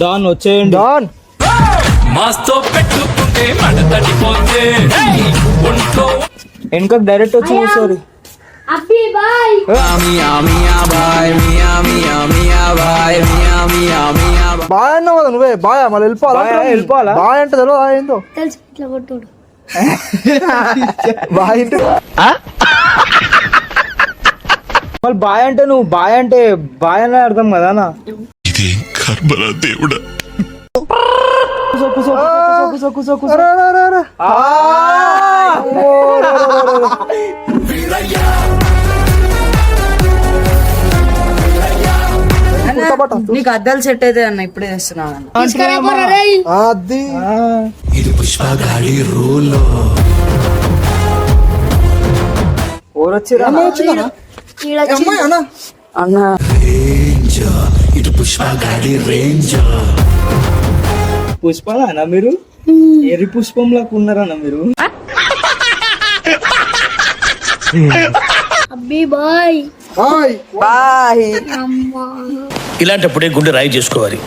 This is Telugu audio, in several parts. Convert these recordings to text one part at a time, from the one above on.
డాన్ వచ్చేయండి. డాన్ మాస్తో పెట్టుకుంటే మడ తడిపోతే. ఒంట్లో వెనకకు డైరెక్ట్ వచ్చి కూర్చోరి. అబ్బి బాయ్. బాయ్ అన్నావు కదా నువ్వే బాయ్ మళ్ళీ వెళ్ళిపోవాలా? బాయ్, వెళ్ళిపోవాలా? బాయ్ అంటే తెలియదు ఏందో? తెలుసు ఇట్లా కొట్టుడు. బాయ్ అంటే మళ్ళీ బాయ్ అంటే నువ్వు బాయ్ అంటే బాయ్ అనే అర్థం కదా అన్న ఇదేం కర్మరా దేవుడా. నీకు అద్దాలు సెట్ అయితే అన్న ఇప్పుడే చేస్తున్నాను అది ఇది రూలో. ఓరొచ్చిరా ఈడ అమ్మాయి అన్న? అన్న రేంజ్ ఇటు పుష్పగాడి రేంజ్ పుష్పాలనా మీరు? ఎరి పుష్పంలాగా ఉన్నారన్న మీరు? అబ్బి బాయ్. బాయ్. బాయ్. అమ్మా. ఇలాంటప్పుడే గుండె రాయి చేసుకోవాలి.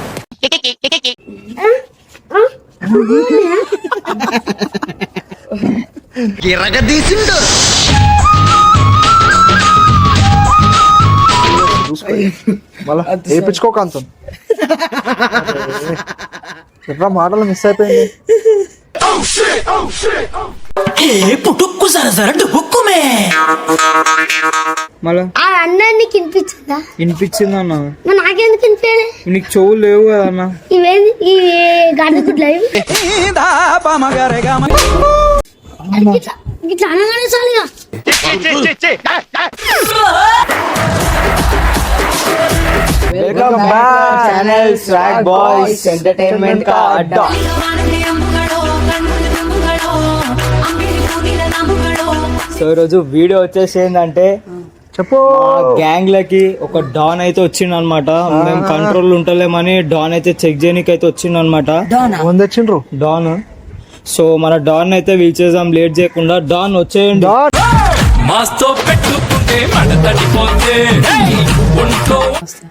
మళ్ళా వేయించుకోక అంతం? ఎట్లా మాటలు మిస్ అయిపోయింది? పుట్టుక్కు మళ్ళా? ఆ అన్నాన్ని వినిపించిందా వినిపించింది? అన్న మరి నాకెందుకు వినిపించలే? నీకు చెవులు లేవు కదా అన్న ఇవేంది? ఈ గాడి గుడ్లు ఇవి ఇట్లా అనగానే చాలుగా welcome back channel swag boys entertainment కా అడ్డా సో ఈరోజు వీడియో వచ్చేసి ఏంటంటే చెప్పు. మా గ్యాంగ్ లకి ఒక డాన్ అయితే వచ్చిండు అనమాట మేము కంట్రోల్ ఉంటలేమని డాన్ అయితే చెక్ చేయడానికి అయితే వచ్చిండు అనమాట తెచ్చిండ్రు డాన్. సో మన డాన్ అయితే వీల్ చేద్దాం లేట్ చేయకుండా డాన్ వచ్చేయండి. మాస్తో పెట్టుకుంటే తడిపోతే.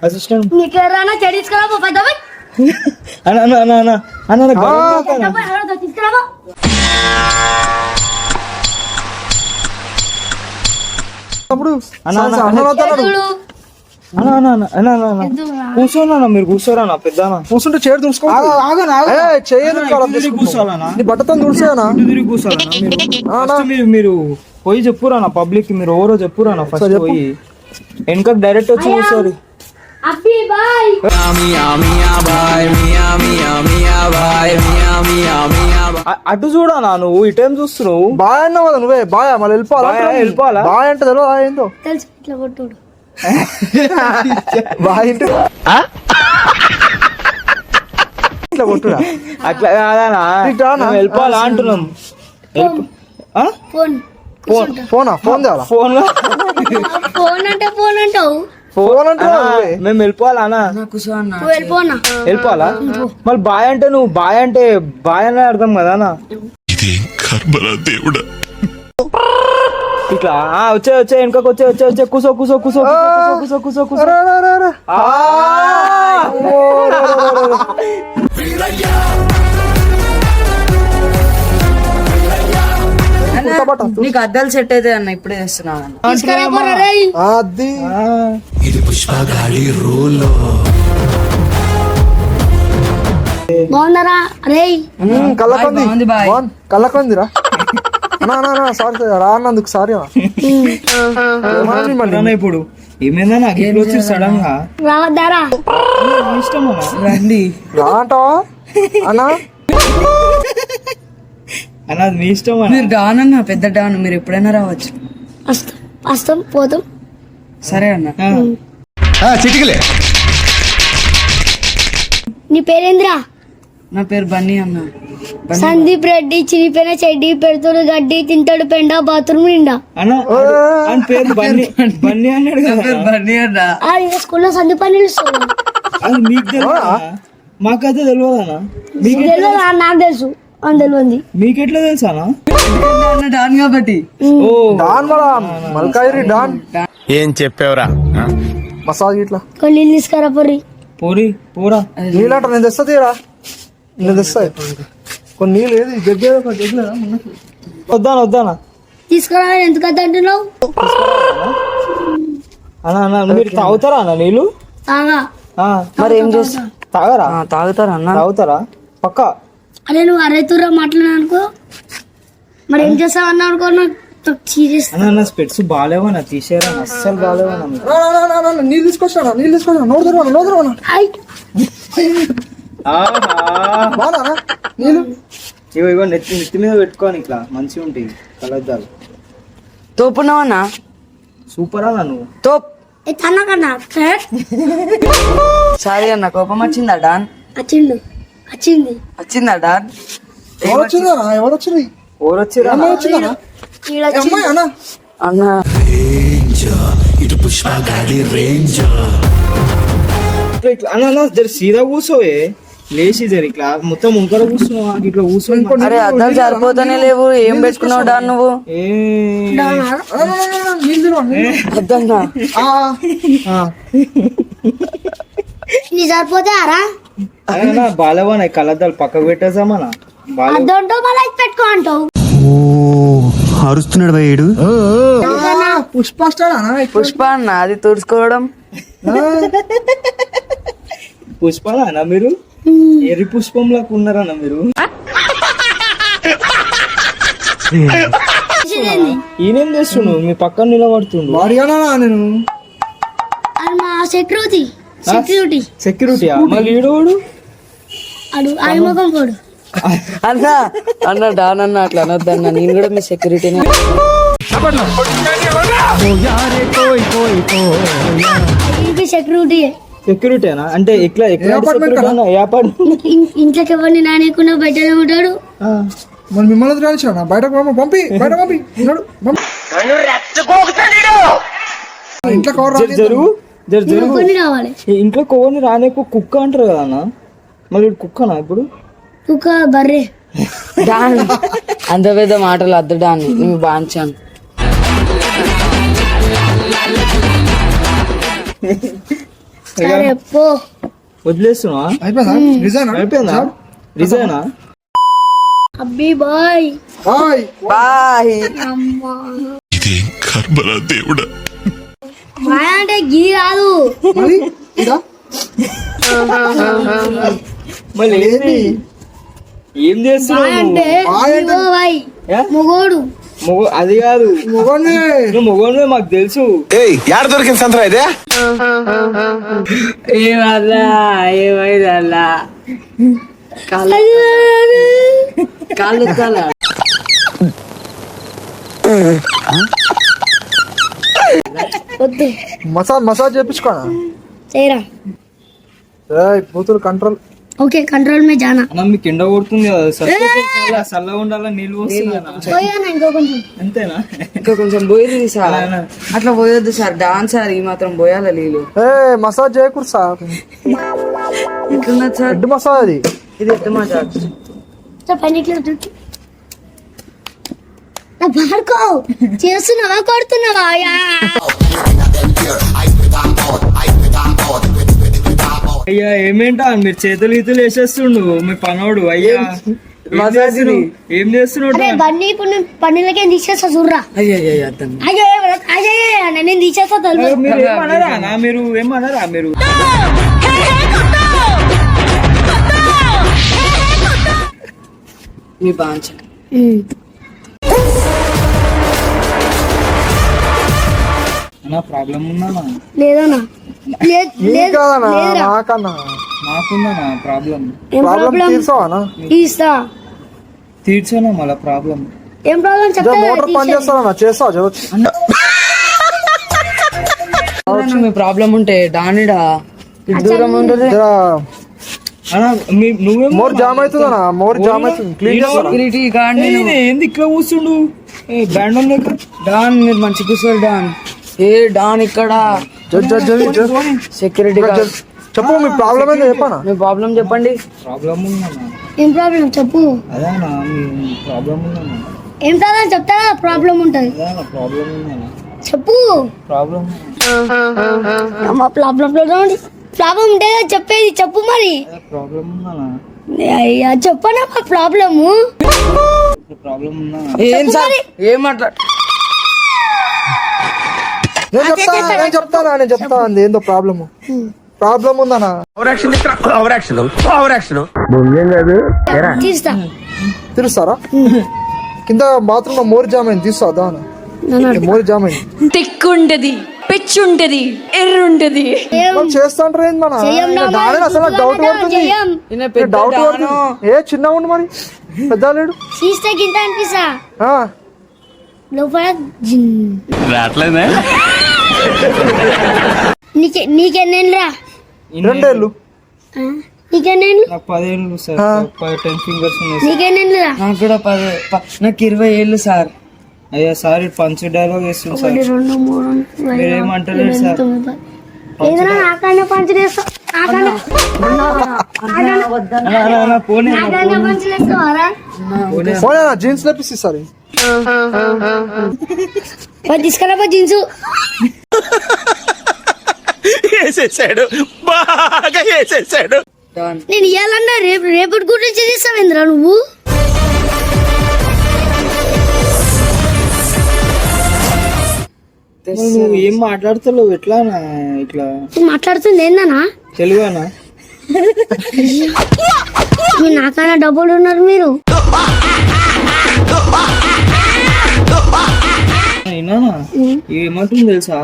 అసిస్టెంట్ అన్న అన్న అన్న అన్న అన్న అన్న, అన్న, అన్న, అన్న అన్న అన్న. కూర్చోనా మీరు కూర్చోరా అన్న పెద్ద కూర్చుంటే చేరు తుడుచుకో చేయదు బట్టతో తిరిగి మీరు మీరు పోయి చెప్పురా పబ్లిక్ మీరు ఎవరో చెప్పురా ఫస్ట్. పోయి వెనకకు డైరెక్ట్ వచ్చి కూర్చోరి. అ- అటు చూడనా నువ్వు ఇటేం చూస్తున్నావు. బాయ్ అన్నావు కదా నువ్వే బాయ్ మళ్ళీ వెళ్ళిపోవాలా? వెళ్ళిపోవాలా? బాయ్ అంటే తెలియదు ఏందో? తెలుసు ఇట్లా కొట్టుడు. బాయ్ అంటే ఇట్లా కొట్టురా అట్లా? మేము వెళ్ళిపోవాలా అంటున్నాం? ఫోన్. ఫోన్ ఫోనా? ఫోన్ తేవాలా? ఫోన్ ఫోన్ అంటే ఫోన్ అంటావు. ఫోన్ అంటే నువ్వే. మేము వెళ్ళిపోవాలా అన్న? నువ్వు వెళ్ళిపోనా? వెళ్ళిపోవాలా? మళ్ళీ బాయ్ అంటే నువ్వు బాయ్ అంటే బాయ్ అనే అర్థం కదా అన్న? ఇదేం కర్మరా దేవుడా? ఇట్లా ఆ, వచ్చే వచ్చే వెనకకు వచ్చే వచ్చే వచ్చే కూసో కూసో కూసో కూసో కూసో కూసో కూసో. ఆ! నీకు అద్దాలు సెట్ అయితే అన్న ఇప్పుడే చేస్తున్నాను అది. ఇది పుష్పగాడి రూలో. బాగున్నారా? కళ్ళకొంది. సారీ రా అన్నందుకు సారీ ఇప్పుడు. ఏమైందన్నా? అగ్గిలో వచ్చి సడన్గా. రావద్దారా? నీ ఇష్టం అన్న. రండి. రా అంటావా? అన్నా? అన్న అది మీ ఇష్టం అన్న మీరు డాన్ అన్న పెద్ద డాన్ మీరు ఎప్పుడైనా రావచ్చు. వస్తాం వస్తాం పోతాం సరే అన్న. ఆ, చిటికలే. నీ పేరేంద్రా? నా పేరు బన్నీ అన్న. బన్నీ. సందీప్ రెడ్డి చిరిపోయిన చెడ్డి పెడతాడు గడ్డి తింటాడు పెండ బాత్రూమ్ నిండా. అన్న అని పేరు బన్నీ బన్నీ. అన్నాడు నా కదా పేరు బన్నీ అన్న. ఆ ఈ స్కూల్లో సందీప్ అని పిలుస్తాడు అది మీకు తెలియదా మాకైతే తెలియదు అన్న. మీకు తెలియదు ఆ, నాకు తెలుసు. అని తెలియంది మీకెట్లా తెలుసా అన్న అన్న డాన్ కాబట్టి. ఓ. డాన్ మళ్ళా మల్కాయిరి డాన్. ఏం చెప్పావురా? మసాజ్ ఇట్లా కొన్ని నీళ్ళు తీసుకురా పొర్రి. పోరి పోరా. నీళ్ళంట నేను తెస్తా తీరా? నేను తెస్తా. కొన్ని నీళ్ళు ఏది? జగ్గే ఒక జగ్గులేదా? వద్దానా వద్దానా? తీసుకురా ఎందుకు వద్దు అంటున్నావు? అన్న అన్న మీరు తాగుతారా అన్న నీళ్ళు? తాగా. మరి ఏం చేస్తా? తాగరా? తాగుతారా అన్న? తాగుతారా? పక్క? అరే నువ్వు అరైతురా మాట్లాడినా అనుకో. మరి ఏం చేస్తావు అన్నా అనుకో నాకు స్పెట్స్ బాగాలేవన్నా తీసేరా అస్సలు రా, నీళ్ళు తీసుకొచ్చానా నీళ్ళు తీసుకొచ్చానా నోరు తెరవనా నోరు తెరవనా ఆహా. బాగా నీళ్ళు? ఇగో ఇగో నెత్తి నెత్తి మీద పెట్టుకోని ఇట్లా మంచిగా ఉంటాయి కలద్దాలు. తోపున్నావు అన్న? సూపర్ అన్న నువ్వు. తోప్. సారీ అన్న కోపం వచ్చిందా డాన్? వచ్చిండు. వచ్చింది. వచ్చిందా డాన్ ఎవరు వచ్చిందా ఎవరు అమ్మాయి వచ్చిందా? ఈడ ఏ అమ్మాయి అన్న? అన్న. రేంజ్ ఇటు పుష్ప గాడి రేంజ్ అన్న అన్న జర సీదా కూర్చోవే. లేచి జర ఇట్లా మొత్తం ముంకర కూర్చున్నావా ఇట్లా కూర్చో. అరే అద్దాలు సరిపోతానే లేవు. ఏం పెట్టుకున్నావు డాన్ నువ్వు? ఏ. రా, రా, రా, రా, నీళ్ళు తెరవనా, నీళ్ళు. అద్దన్నా ఆ, ఆ. నీ సరిపోతే అరా అన్న బాలేవా కలద్దాలు పక్కకు పెట్టేసామన్నా బాలే అద్దంటో మళ్ళీ పెట్టుకో అంటావు అరుస్తున్నాడు భయ్యుడు ఆ, పుష్ప స్టార్ పుష్ప అన్న అది తుడుచుకోవడం. పుష్పాలా అన్న మీరు? ఎర్రి పుష్పంలాగా ఉన్నారన్న మీరు? ఈయనేం చేస్తుండు? మీ పక్కన నిలబడుతుండు. వాడిగానా నేను? సెక్యూరిటీ సెక్యూరిటీ సెక్యూరిటీయా మళ్ళీ ఈడోడు అడు ఆయన ముఖం పోడు అన్న అన్న డాన్ అన్న అట్లా అనొద్దన్న నేను కూడా మీ సెక్యూరిటీనే ఇంటికి సెక్యూరిటీ సెక్యూరిటీనా అంటే ఎట్లా ఎక్కడ ఇంట్లోకి ఎవరిని నానేకుండా బయటనే ఉంటాడు. మరి మిమ్మల్ని రానిచ్చాడు బయటకు పంపి పంపి బయట పంపి. పంపి. ఇంట్లో కవర్ జరుగు జరుగు కోని రానేకు కుక్క అంటారు కదా అన్న. మళ్ళీ వీడు కుక్కనా ఇప్పుడు? కుక్క బర్రె. డాన్. అంత పెద్ద మాటలు అద్దు డాన్ నువ్వు బాంచాను. సరే పో. వదిలేస్తున్నా అయిపోయిందా? రిజైన్? అయిపోయిందా? రిజైనా? అబ్బి బాయ్. బాయ్. బాయ్. అమ్మా ఇదేం కర్మరా దేవుడా. బాయ్ అంటే గీ కాదు. మరి? మళ్ళీ ఏంది? ఏం చేస్తున్నావు? మొగోడు. మొగ అది కాదు. మొగోని నువ్వు మాకు తెలుసు. యాడ దొరికింది సంతరా ఇదే? ఏమల్లా ఏమైందల్లా కాళ్ళు కాళ్ళు మసాజ్ మసాజ్ చేయరా. ఏయ్, బూతులు కంట్రోల్ ఓకే కంట్రోల్ మే జానా అన్న మీకు ఎండ కొడుతుంది కదా చల్ల చల్లగా ఉండాలా? నీళ్ళు కొంచెం. అంతేనా? ఇంకా కొంచెం పోయేది సార్. అట్లా పోయొద్దు సార్ డాన్స్ సార్ ఈ మాత్రం పోయాలా నీళ్ళు? ఏ మసాజ్ చేయకూడదు సార్. ఎట్లున్నది సార్. హెడ్ మసాజ్ అది. ఇది ఎట్లా మా సార్ పనికి నా పాడుకో చేస్తున్నావా కొడుతున్నావా? అయ్యా ఏమేంటా? మీరు చేతులు ఈతులు వేసేస్తుండు. మీ పనోడు అయ్యా. ఏం చేస్తున్నాడు బండి ఇప్పుడు నేను పన్నెలకే తీసేస్తా చూడరా అయ్యో అయ్యో నేను తీసేస్తా మీరు? మీరు మీ బాంచ అన్న ప్రాబ్లం ఉందా లేదన్నా. నాకన్నా. నాకుందా ప్రాబ్లం ఏం ప్రాబ్లం ప్రాబ్లం తీర్చావా తీస్తా. తీర్చానా మళ్ళా ప్రాబ్లం ఏం ప్రాబ్లం చెప్తా? మోటార్ పని చేస్తావా? చేస్తావా చదవచ్చు మీ ప్రాబ్లం ఉంటే డానిడా దూరం ఉంటుంది. జరా అన్న మీ- నువ్వేమో మోర్ జామ్ అవుతుందన్నా మోర్ జామ్ అవుతుంది. క్లీన్ చేస్తారా సెక్యూరిటీ గార్డ్ ఏయ్, ఇది ఏంది ఇక్కడ కూర్చుండు? ఏ బ్యాండ్ డాన్ మీరు మంచి కూర్చోరు డాన్. ఏ డాన్ ఇక్కడ? సెక్యూరిటీ చెప్పు మీ ప్రాబ్లం ఏందో చెప్పనా? మీ ప్రాబ్లం చెప్పండి. ప్రాబ్లం ఉందన్నా. ఏం ప్రాబ్లం చెప్పు. అదేనా మీ ప్రాబ్లం ఉందన్నా. ఏం ప్రాబ్లం చెప్తా ప్రాబ్లం ఉంటది. ప్రాబ్లం ఉందన్నా. చెప్పు. ప్రాబ్లం మా ప్రాబ్లం ప్రాబ్లం ఉంటే చెప్పేది. చెప్పు మరి. ప్రాబ్లం ఉందా అయ్యా చెప్పనా మా ప్రాబ్లము ప్రాబ్లం ఉందా ఏం సార్? ఏం మాట్లాడు నేను చెప్తానా? నేను చెప్తానా? నేను చెప్తా అంది. ఏందో ప్రాబ్లము ప్రాబ్లం ఉందనా తీస్తా. తెలుస్తారా కింద బాత్రూమ్లో మోరి జామ్ అయింది. తీస్తా దానా మోరి జామ్ అయింది. తిక్కుంటది పిచ్చుంటది ఎర్రుంటది. మనం చేస్తా అంటారు ఏంది మన చెయ్యం నా దాని మరి. అసలు డౌట్ పడుతుంది. డౌట్. పడుతుంది. ఏ చిన్న ఉండు మరి. పెద్ద లేడు అనిపిస్తా. ఆ, లోపల రావట్లేదే? నీకే నీకెన్నేళ్ళరా? రెండేళ్ళు. నీకెన్నేళ్ళు? నాకు పదిహేను సార్. టెన్ ఫింగర్స్ ఉన్నాయి నీకెన్నేళ్ళరా? నాకు కూడా పది నాకు ఇరవై ఏళ్ళు సార్. అయ్యా సార్ పంచ్ డైలాగ్ వేస్తుంది సార్. రెండు మూడు మీరేమంటలేరు. ఏదైనా నాకన్నా పోనీ జీన్స్ తీసుకురా జీన్స్. వేసేసాడు. బాగా వేసేసాడు. నేను ఇవ్వాలన్నా రేపు రేపటి గురించి తీస్తావేంద్రా నువ్వు? నువ్వు ఏం మాట్లాడుతున్నావు? ఎట్లా అన్నా? ఇట్లా? మాట్లాడుతుంది ఏందన్నా? తెలుగానా నాకన్నా డబ్బులు ఉన్నారు మీరు. అయినానా ఏమంటుంది తెలుసా?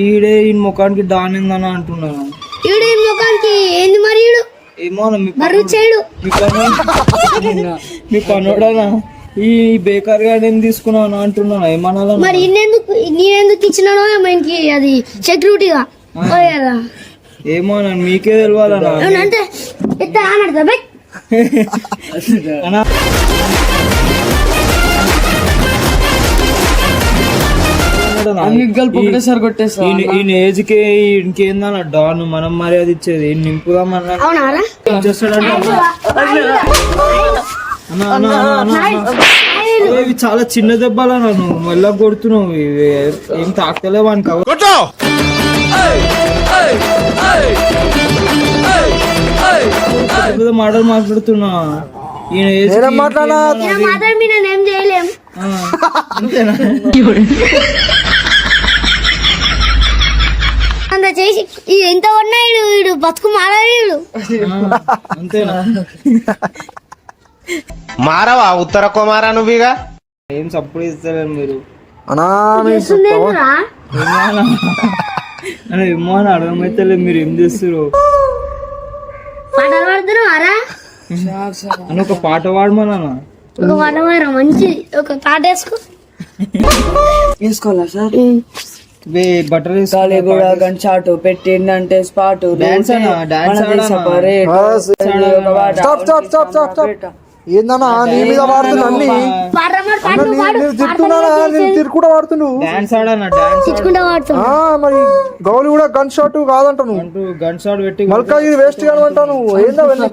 ఈడే ఈ ముఖానికి దానిందని అంటున్నాను ఈడు ఈ ముఖానికి ఏంది మరి ఈడు? ఏమో మీ చేయడు. మీ పని మీ పనోడనా? ఈ బేకార్గా నేను తీసుకున్నాను అంటున్నాను ఏమనాలా మరి? ఇన్నెందుకు నేనెందుకు ఇచ్చినానో ఏమో ఇంకి అది సెక్యూరిటీగా. ఏమో మీకే తెలియాలనా అంటే అన్నా. అన్ని కలిపి ఒకటేసారి కొట్టేస్తా. ఈ- ఈయన ఏజ్కి ఇంకేందన్న డాన్ మనం మర్యాద ఇచ్చేది. చేస్తాడంటే? అన్న, ఇవి చాలా చిన్న దెబ్బలన్నా నువ్వు మళ్ళా కొడుతున్నావు. ఇవి ఏం తాకుతలేవు అని పెద్ద మాటలు మాట్లాడుతున్నా. ఈయన ఏజ్ నేనేం మాట్లాడినా నేను మాత్రం మీ నేను ఏం చేయలేం అంత చేసి ఎంత ఉన్నా ఈడు బతుకు మారాడు అంతేనా? మారవా? ఉత్తర కుమారా నువ్వుగా? ఏం సపోర్ట్ ఇస్తలేరు మీరు? ఏమో అని అర్థమైతే మీరు ఏం చేస్తారు పాటలు పాడుతున్నావారా అని ఒక పాట పాడమన్నా ఒక పాట పాడరా మంచి ఒక పాట వేసుకో. వేసుకోవాలా సార్? బట్టలు కాలే కూడా గన్ షాట్ పెట్టిండంటే స్పాట్ Dance అన్నా, dance ఆడనా? Stop stop stop stop stop ఏందన్నా నీ మీద వాడుతున్నా అన్ని? పాట నేను తిట్టున్నానా? నేను వాడుతున్నావు? డాన్స్ ఆడనా? డాన్స్ తెచ్చుకుంటా పాడుతావు ఆ, మరి గౌలి కూడా గన్ షాట్ కాదంట నువ్వు అంటూ గన్ షాట్ పెట్టి మల్కా ఇది వేస్ట్ నువ్వు ఏందో వెళ్ళి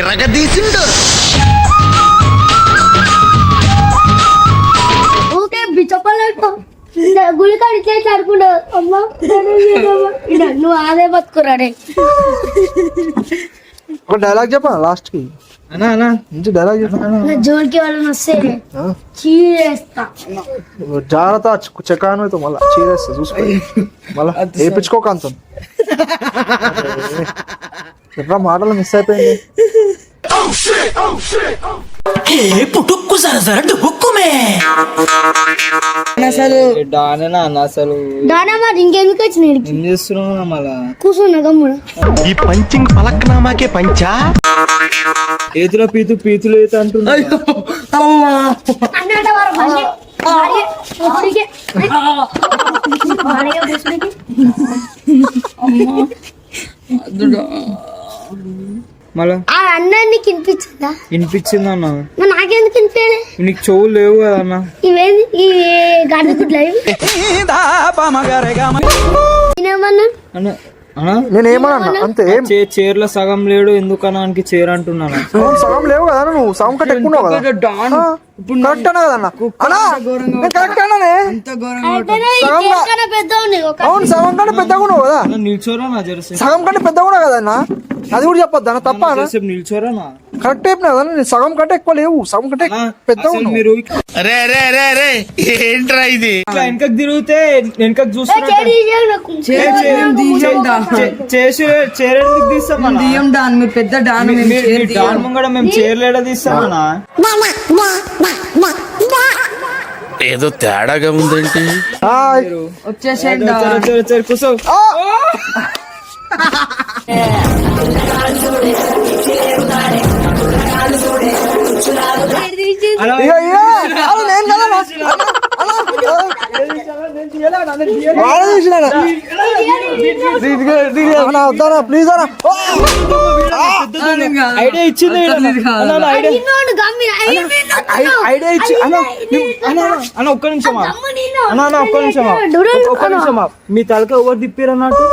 పాట ఊకే బిచ్చపల్లి గుళికాడు ఇట్లా ఆడుకుంటా అమ్మా నువ్వు అదే బతుకురాడే ఒక డైలాగ్ చెప్పా లాస్ట్కి? అన్నా అన్నా. మంచి డైలాగ్ చెప్పా. జోలికి వాళ్ళని వస్తే? చీరేస్తా. జాగ్రత్త చెక్కాను అయితే మళ్ళా చీరేస్తా చూసుకో. మళ్ళా వేయించుకోక అంత ఎట్లా మాటలు మిస్ అయిపోయింది? ఏ పుట్టుక్కు సరసర డుబుక్కుమే అసలు డానేనా అన్న అసలు. దానా మరి ఇంకెందుకు వచ్చిన ఈడికి? ఏం చేస్తున్నావు మళ్ళా? కూర్చున్నా గమ్మున. ఈ పంచింగ్ పలక్నామాకే పంచా? ఏతుల పీతు పీతులు ఏత అంటున్నా అన్నట వారు భార్య భార్య బుసుడికి. భార్య బుసుడికి. మళ్ళా. ఆ అన్నాన్ని వినిపించిందా? వినిపించింది అన్న. మరి నాకెందుకు వినిపించలే? నీకు చెవులు లేవు కదా అన్న. ఇవేంది? ఈ గాడిద గుడ్లు అన్న? అన్నా? నేను ఏమన్నా అంతే ఏం? చే- చీరలో సగం లేడు ఎందుకన్నా ఆయనకి చీర అంటున్నాను? సగం లేవు కదా నువ్వు సగం కంటే ఎక్కువ కదా. కరెక్ట్ అన్నా. అన్న కరెక్ట్ అన్నానే? పెద్ద అవును సగం కంటే పెద్దగా ఉన్నావు కదా. అన్న, నిల్చోరా నా జరసేపు సగం కంటే పెద్దగా ఉన్నావు కదా అన్న. అది కూడా చెప్పొద్దు అన్న తప్ప నిల్చోరా నా? కరెక్ట్ కదా నేను సగం కంటే ఎక్కువ లేవు. సగం కంటే ఉన్నావు. మీరు రే రే రే రే ఏంట్రా ఇది? ఇట్లా వెనకకి తిరిగితే వెనకకి చూస్తున్నట్టు. చేసి తీస్తామన్నా డాన్ పెద్ద మీ-. డాన్ ముంగడ మేము చీరలేడ తీస్తామన్నా ఏదో తేడాగా ఉందేంటి? హాయ్. వచ్చేసేయండి కూర్చో ప్లీజ్! ఐడియా ఇచ్చింది ఐడియా ఇచ్చి అన్న ఒక్క నిమిషం. అన్న అన్న ఒక్క నిమిషం. ఒక్క- ఒక్క నిమిషం. మీ తలక ఎవరు తిప్పారు అన్నట్టు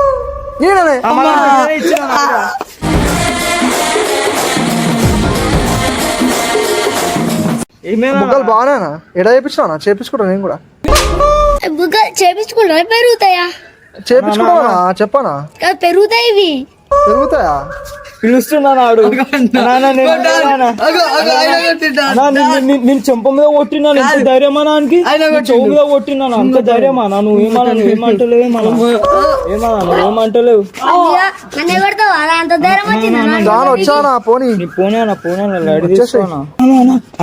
బుగ్గలు బాగానేనా? ఎడ చేపించినా చేపించుకుంటా నేను కూడా. బుగ్గలు చేపించుకుంటారా పెరుగుతాయా? చేపించుకుంటావా? చెప్పనా? పెరుగుతాయి ఇవి. పెరుగుతాయా? పిలుస్తున్నా నాడు నాన్న, నేను- చెంప మీద కొట్టినాను. ఎంత ధైర్యమా నానికి చెవు మీద కొట్టినాను. అంత ధైర్యమా నువ్వు ఏమన్నా? నువ్వు ఏమంటలేవు ఏమన్నా? ఏమన్నా? నువ్వు ఏమంటలేవు వచ్చానా? పోనీ. పోనే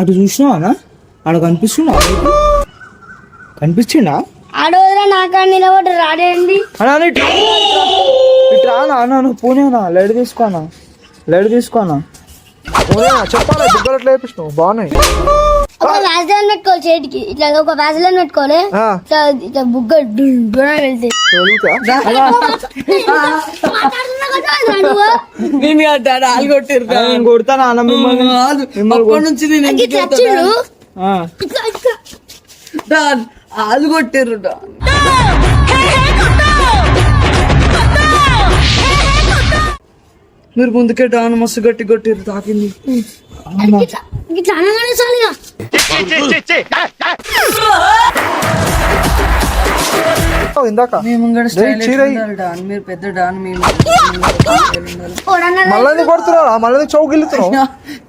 అటు చూసినావా అక్కడ కనిపిస్తున్నా కనిపించిండా? ఆడోదరా నాకా నిలబడి రాడేంది? అన్నా పోనే అన్న లైట్ తీసుకోనా? లైట్ తీసుకోనా? చెప్పాలా? బాగున్నాయి ఒక వ్యాజిలైన్ పెట్టుకోవాలి చేతికి. ఇట్లా ఒక వ్యాజిలైన్ పెట్టుకోవాలి. ఇట్లా బుగ్గ వెళ్తే. నేను నేను కొడతానా అన్న మిమ్మల్ని. కాదు. మిమ్మల్ని అప్పటి నుంచి నేను ఎందుకు కొట్టిర్రు మీరు ముందుకే డాన్ మస్తు గట్టి కొట్టిర్రు తాకింది. ఇట్లా ఇట్లా అనగానే చాలు ఇందాక. మీరు పెద్ద డాన్ మేము ఓడన్నా మళ్ళీ కొడుతున్నారా మళ్ళీ చౌకి వెళ్తున్నావు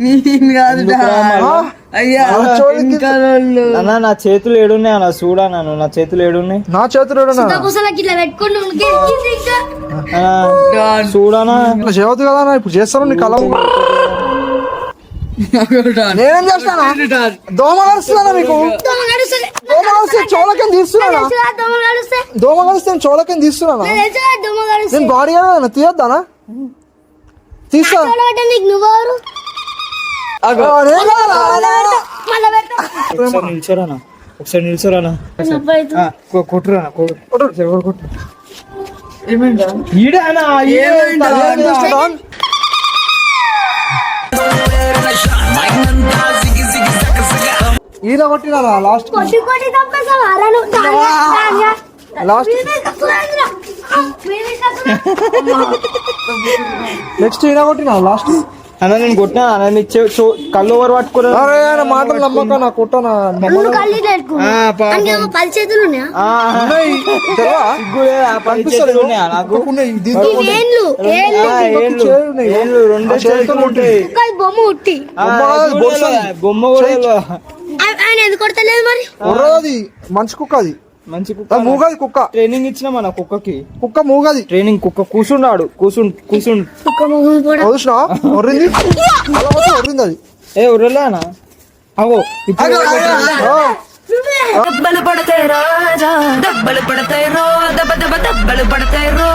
నేను కాదు డాన్? ఆ? అయ్యా అలా చోళకి- ఇంకా వాళ్ళు అన్న నా చేతులు ఏడున్నాయి అన్న చూడా నన్ను నా చేతులు ఏడున్నాయి నా చేతులు పూసలకి ఇట్లా పెట్టుకుని ఉనికి ఎక్కింది ఇంకా డాన్ చూడనా చేయవద్దు కదా ఇప్పుడు చేస్తాను నీ కళ డాన్ నేనేం చేస్తానా? దోమ కలుస్తుందా మీకు? దోమ కలిస్తే చోళకం తీస్తున్నానా? తెలుసుగా దోమ నేను చోళకం తీస్తున్నానా? గడుస్తే నేను బాడీ కదా తీయొద్దానా? తీస్తా. నిల్చోరానా? ఒకసారి నిల్చోరానా? కొట్టురానా? కొట్టు కొట్టు ఏమైంది? డాన్ ఈడే అన్న ఈడే ఏమైంది? వస్తున్నాడురా. వీడికి వస్తున్నాడు. నెక్స్ట్ ఈయన కొట్టినా లాస్ట్? అన్న నేను కొట్టినా? అన్న నీ కళ్ళు ఓవర్ ఆయన మాటలు నమ్మక నా కొట్టనా? పది చేతులు బొమ్మ కూడా ఆయన ఎందుకు కొడతలేదు మరి? ఉర్రది మంచి కుక్క అది. మంచి కుక్క మూగది కుక్క. ట్రైనింగ్ ఇచ్చిన మన కుక్కకి. కుక్క మూగది. ట్రైనింగ్ కుక్క కూర్చున్నాడు కూర్చుండు కూర్చుండు ఒక్క మొహం కూడా. చూసినా ఒర్రింది? ఒర్రింది అది. ఏ ఉర్రలేనా అగో దెబ్బలు పడతాయి రాజా దెబ్బలు పడతాయి రో దెబ్బ దెబ్బ దెబ్బలు పడతాయి రో.